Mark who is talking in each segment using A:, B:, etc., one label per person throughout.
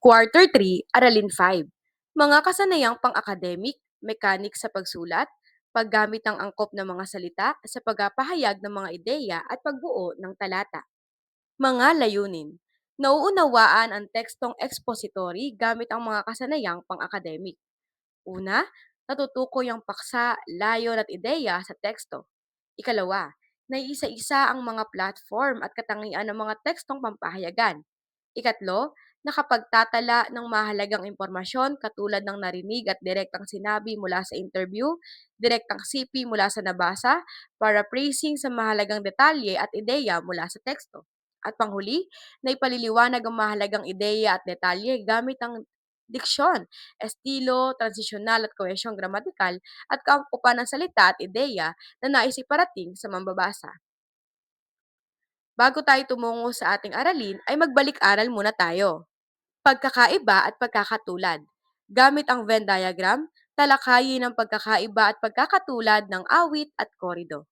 A: Quarter 3, Aralin 5. Mga kasanayang pang-academic, mechanic sa pagsulat, paggamit ng angkop ng mga salita sa pagpapahayag ng mga ideya at pagbuo ng talata. Mga layunin. Nauunawaan ang tekstong expository gamit ang mga kasanayang pang-academic. Una, natutukoy ang paksa, layon at ideya sa teksto. Ikalawa, naiisa-isa ang mga platform at katangian ng mga tekstong pampahayagan. Ikatlo, nakapagtatala ng mahalagang impormasyon katulad ng narinig at direktang sinabi mula sa interview, direktang sipi mula sa nabasa, paraphrasing sa mahalagang detalye at ideya mula sa teksto. At panghuli, na ipaliliwanag ang mahalagang ideya at detalye gamit ang diksyon, estilo, transisyonal at kohesyong gramatikal at kaangkupan ng salita at ideya na nais iparating sa mambabasa. Bago tayo tumungo sa ating aralin, ay magbalik-aral muna tayo. Pagkakaiba at pagkakatulad. Gamit ang Venn diagram, talakayin ang pagkakaiba at pagkakatulad ng awit at korido.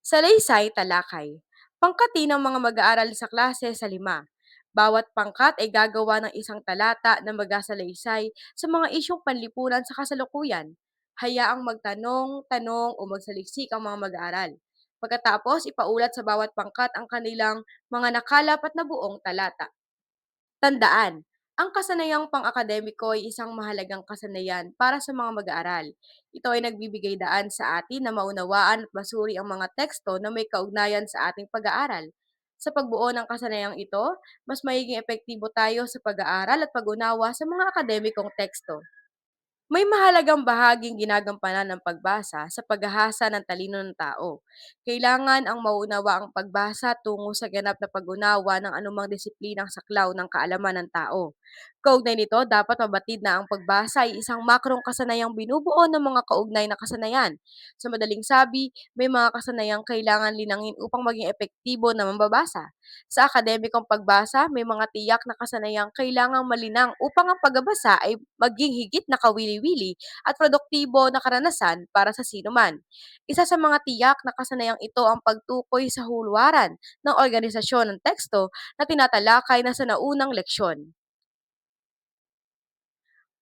A: Salaysay talakay. Pangkati ng mga mag-aaral sa klase sa lima. Bawat pangkat ay gagawa ng isang talata na magasalaysay sa mga isyong panlipunan sa kasalukuyan. Hayaang magtanong, tanong o magsaliksik ang mga mag-aaral. Pagkatapos, ipaulat sa bawat pangkat ang kanilang mga nakalap at nabuong talata. Tandaan, ang kasanayang pang-akademiko ay isang mahalagang kasanayan para sa mga mag-aaral. Ito ay nagbibigay daan sa atin na maunawaan at masuri ang mga teksto na may kaugnayan sa ating pag-aaral. Sa pagbuo ng kasanayang ito, mas magiging epektibo tayo sa pag-aaral at pag-unawa sa mga akademikong teksto. May mahalagang bahaging ginagampanan ng pagbasa sa paghahasa ng talino ng tao. Kailangan ang maunawa ang pagbasa tungo sa ganap na pag-unawa ng anumang disiplinang saklaw ng kaalaman ng tao. Kaugnay nito, dapat mabatid na ang pagbasa ay isang makrong kasanayang binubuo ng mga kaugnay na kasanayan. Sa madaling sabi, may mga kasanayang kailangan linangin upang maging epektibo na mambabasa. Sa akademikong pagbasa, may mga tiyak na kasanayang kailangang malinang upang ang pagbabasa ay maging higit na kawili-wili at produktibo na karanasan para sa sinuman. Isa sa mga tiyak na kasanayang ito ang pagtukoy sa hulwaran ng organisasyon ng teksto na tinatalakay na sa naunang leksyon.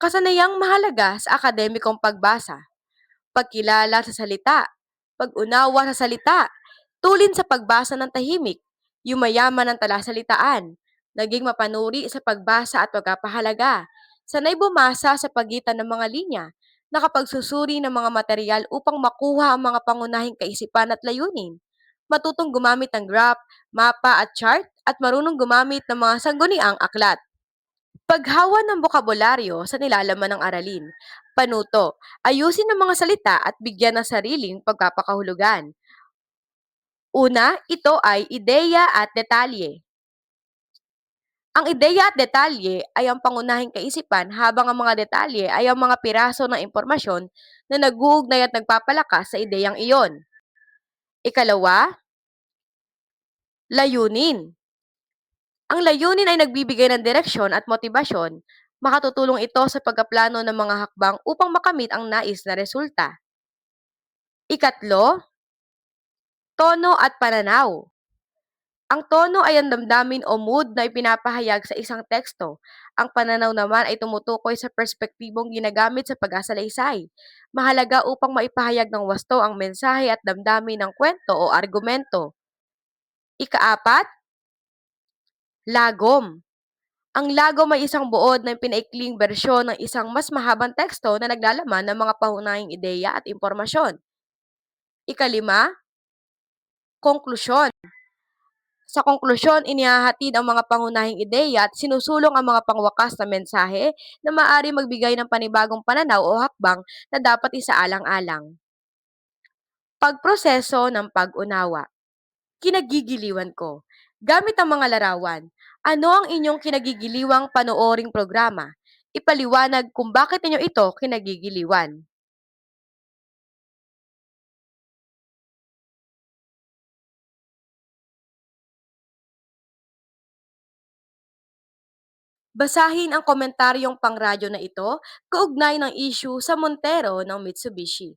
A: Kasanayang mahalaga sa akademikong pagbasa. Pagkilala sa salita, pag-unawa sa salita, tulin sa pagbasa ng tahimik, yumayaman ng talasalitaan, naging mapanuri sa pagbasa at pagpapahalaga, sanay bumasa sa pagitan ng mga linya, nakapagsusuri ng mga material upang makuha ang mga pangunahing kaisipan at layunin, matutong gumamit ng graph, mapa at chart, at marunong gumamit ng mga sangguniang aklat. Paghawa ng bokabularyo sa nilalaman ng aralin. Panuto, ayusin ang mga salita at bigyan ng sariling pagpapakahulugan. Una, ito ay ideya at detalye. Ang ideya at detalye ay ang pangunahing kaisipan habang ang mga detalye ay ang mga piraso ng impormasyon na nag-uugnay at nagpapalakas sa ideyang iyon. Ikalawa, layunin. Ang layunin ay nagbibigay ng direksyon at motibasyon. Makatutulong ito sa pagkaplano ng mga hakbang upang makamit ang nais na resulta. Ikatlo, tono at pananaw. Ang tono ay ang damdamin o mood na ipinapahayag sa isang teksto. Ang pananaw naman ay tumutukoy sa perspektibong ginagamit sa pag-asalaysay. Mahalaga upang maipahayag ng wasto ang mensahe at damdamin ng kwento o argumento. Ikaapat, lagom. Ang lagom ay isang buod ng pinaikling bersyon ng isang mas mahabang teksto na naglalaman ng mga pangunahing ideya at impormasyon. Ikalima, konklusyon. Sa konklusyon, inihahatid ang mga pangunahing ideya at sinusulong ang mga pangwakas na mensahe na maaari magbigay ng panibagong pananaw o hakbang na dapat isaalang-alang. Pagproseso ng pag-unawa. Kinagigiliwan ko. Gamit ang mga larawan, ano ang inyong kinagigiliwang panooring programa? Ipaliwanag kung bakit ninyo ito kinagigiliwan. Basahin ang komentaryong pangradyo na ito kaugnay ng issue sa Montero ng Mitsubishi.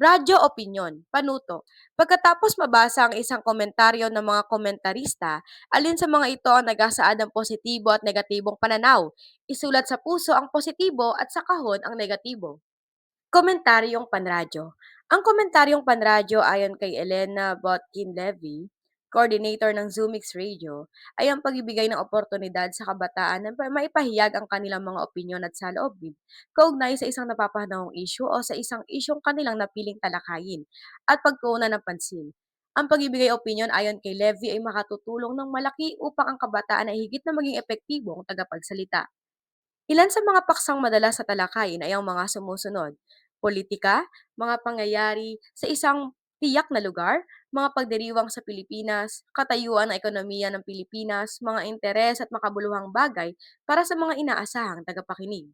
A: Radyo opinyon, panuto. Pagkatapos mabasa ang isang komentaryo ng mga komentarista, alin sa mga ito ang nagasaad ng positibo at negatibong pananaw? Isulat sa puso ang positibo at sa kahon ang negatibo. Komentaryong panradyo. Ang komentaryong panradyo ayon kay Elena Botkin-Levy, coordinator ng Zoomix Radio, ay ang pagbibigay ng oportunidad sa kabataan na pa- maipahayag ang kanilang mga opinyon at saloobin kaugnay sa isang napapanahong issue o sa isang isyong kanilang napiling talakayin at pagtuunan ng pansin. Ang pagbibigay opinyon ayon kay Levy ay makatutulong ng malaki upang ang kabataan ay higit na maging epektibong tagapagsalita. Ilan sa mga paksang madalas sa talakayin ay ang mga sumusunod. Politika, mga pangyayari sa isang tiyak na lugar, mga pagdiriwang sa Pilipinas, katayuan ng ekonomiya ng Pilipinas, mga interes at makabuluhang bagay para sa mga inaasahang tagapakinig.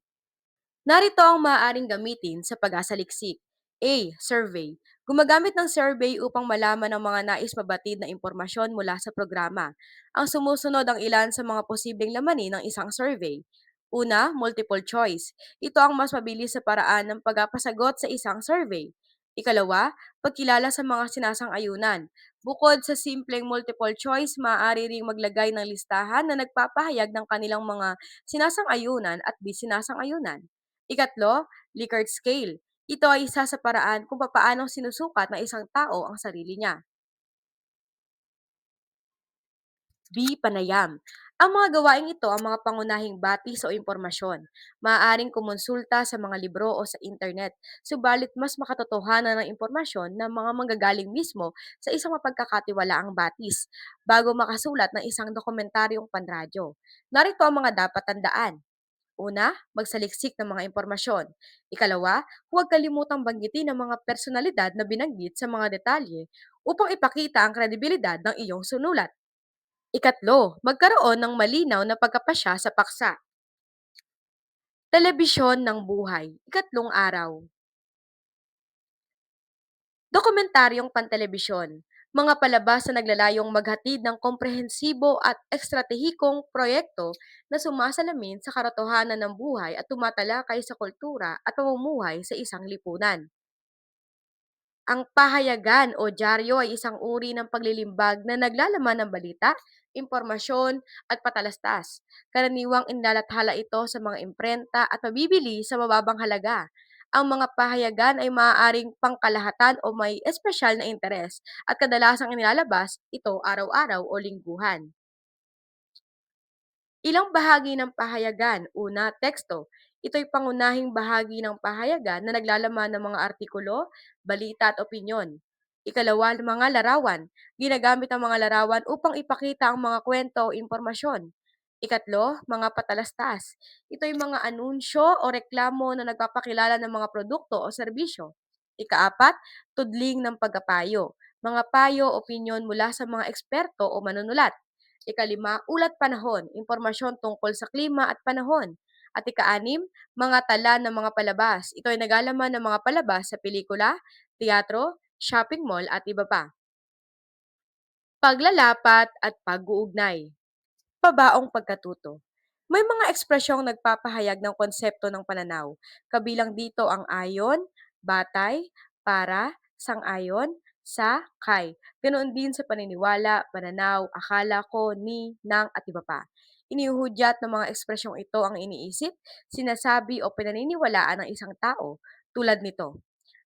A: Narito ang maaaring gamitin sa pag-asaliksik. A. Survey. Gumagamit ng survey upang malaman ang mga nais mabatid na impormasyon mula sa programa. Ang sumusunod ang ilan sa mga posibleng lamanin ng isang survey. Una, multiple choice. Ito ang mas mabilis sa paraan ng pagpapasagot sa isang survey. Ikalawa, pagkilala sa mga sinasang-ayunan. Bukod sa simpleng multiple choice, maaari ring maglagay ng listahan na nagpapahayag ng kanilang mga sinasang-ayunan at di sinasang-ayunan. Ikatlo, Likert scale. Ito ay isa sa paraan kung papaano sinusukat ng isang tao ang sarili niya. B. Panayam. Ang mga gawaing ito ang mga pangunahing batis o impormasyon. Maaaring kumonsulta sa mga libro o sa internet, subalit mas makatotohanan ng impormasyon ng mga manggagaling mismo sa isang mapagkakatiwalaang batis bago makasulat ng isang dokumentaryong panradyo. Narito ang mga dapat tandaan. Una, magsaliksik ng mga impormasyon. Ikalawa, huwag kalimutang banggitin ang mga personalidad na binanggit sa mga detalye upang ipakita ang kredibilidad ng iyong sunulat. Ikatlo, magkaroon ng malinaw na pagkapasya sa paksa. Telebisyon ng buhay. Ikatlong araw. Dokumentaryong pantelebisyon. Mga palabas na naglalayong maghatid ng komprehensibo at ekstratehikong proyekto na sumasalamin sa katotohanan ng buhay at tumatalakay sa kultura at pamumuhay sa isang lipunan. Ang pahayagan o dyaryo ay isang uri ng paglilimbag na naglalaman ng balita, impormasyon at patalastas. Karaniwang inilalathala ito sa mga imprenta at mabibili sa mababang halaga. Ang mga pahayagan ay maaaring pangkalahatan o may espesyal na interes at kadalasang inilalabas ito araw-araw o lingguhan. Ilang bahagi ng pahayagan. Una, teksto. Ito'y pangunahing bahagi ng pahayagan na naglalaman ng mga artikulo, balita at opinyon. Ikalawa, mga larawan. Ginagamit ang mga larawan upang ipakita ang mga kwento o impormasyon. Ikatlo, mga patalastas. Ito'y mga anunsyo o reklamo na nagpapakilala ng mga produkto o serbisyo. Ikaapat, tudling ng pagkapayo. Mga payo, opinyon mula sa mga eksperto o manunulat. Ikalima, ulat panahon, impormasyon tungkol sa klima at panahon. At ikaanim, mga tala ng mga palabas. Ito ay nagalaman ng mga palabas sa pelikula, teatro, shopping mall at iba pa. Paglalapat at pag-uugnay. Pabaong pagkatuto. May mga ekspresyong nagpapahayag ng konsepto ng pananaw. Kabilang dito ang ayon, batay, para, sang-ayon, sa, kay. Ganoon din sa paniniwala, pananaw, akala ko, ni, nang, at iba pa. Inihuhudyat ng mga ekspresyong ito ang iniisip, sinasabi o pinaniniwalaan ng isang tao tulad nito.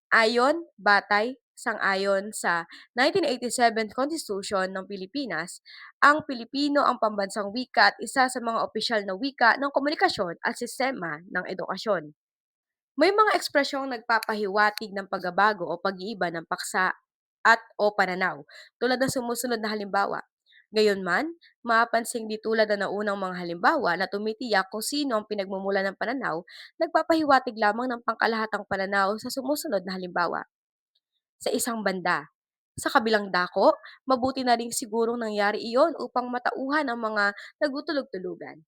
A: Ayon, batay, sang-ayon sa 1987 Constitution ng Pilipinas, ang Pilipino ang pambansang wika at isa sa mga opisyal na wika ng komunikasyon at sistema ng edukasyon. May mga ekspresyong nagpapahiwatig ng pagbabago o pag-iiba ng paksa at o pananaw, tulad ng sumusunod na halimbawa. Gayunman, mapapansing di tulad ng naunang mga halimbawa na tumitiyak kung sino ang pinagmumulan ng pananaw, nagpapahiwatig lamang ng pangkalahatang pananaw sa sumusunod na halimbawa. Sa isang banda, sa kabilang dako, mabuti na ring sigurong nangyari iyon upang matauhan ang mga nagutulog-tulugan.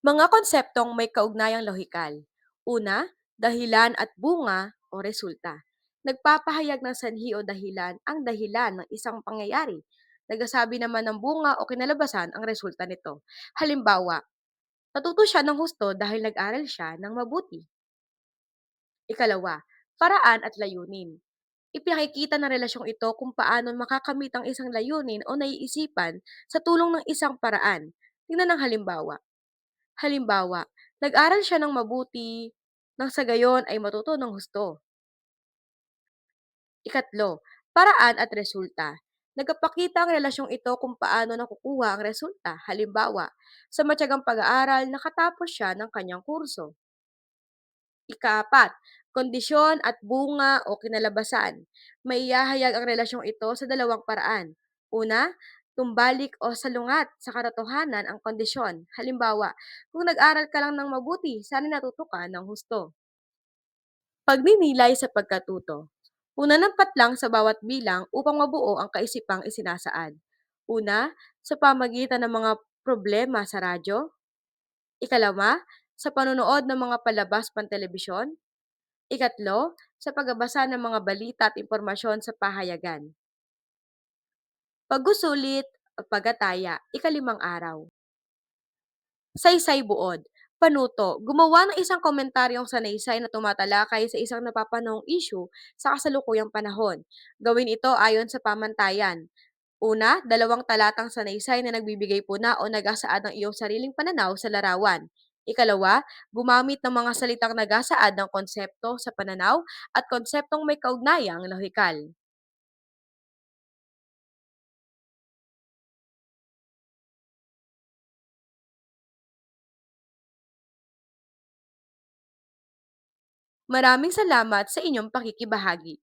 A: Mga konseptong may kaugnayang lohikal. Una, dahilan at bunga o resulta. Nagpapahayag ng sanhi o dahilan ang dahilan ng isang pangyayari. Nagsasabi naman ng bunga o kinalabasan ang resulta nito. Halimbawa, natuto siya ng husto dahil nag-aral siya ng mabuti. Ikalawa, paraan at layunin. Ipinakikita ng relasyong ito kung paano makakamit ang isang layunin o naiisipan sa tulong ng isang paraan. Tingnan ng halimbawa. Halimbawa, nag-aral siya ng mabuti nang sa gayon ay matuto ng husto. Ikatlo, paraan at resulta. Nagpapakita ang relasyong ito kung paano nakukuha ang resulta. Halimbawa, sa matyagang pag-aaral, nakatapos siya ng kanyang kurso. Ikaapat, kondisyon at bunga o kinalabasan. Maiyahayag ang relasyong ito sa dalawang paraan. Una, tumbalik o salungat sa katotohanan ang kondisyon. Halimbawa, kung nag-aral ka lang ng mabuti, sana natuto ka ng husto. Pagninilay sa pagkatuto. Una ng patlang sa bawat bilang upang mabuo ang kaisipang isinasaad. Una, sa pamagitan ng mga problema sa radyo. Ikalawa, sa panonood ng mga palabas pantelebisyon. Ikatlo, sa pagbabasa ng mga balita at impormasyon sa pahayagan. Paggusulit o paggataya, ikalimang araw. Saysay buod. Panuto, gumawa ng isang komentaryong sanaysay na tumatalakay sa isang napapanahong issue sa kasalukuyang panahon. Gawin ito ayon sa pamantayan. Una, dalawang talatang sanaysay na nagbibigay puna o nagasaad ng iyong sariling pananaw sa larawan. Ikalawa, gumamit ng mga salitang nagasaad ng konsepto sa pananaw at konseptong may kaugnayang lohikal. Maraming salamat sa inyong pakikibahagi.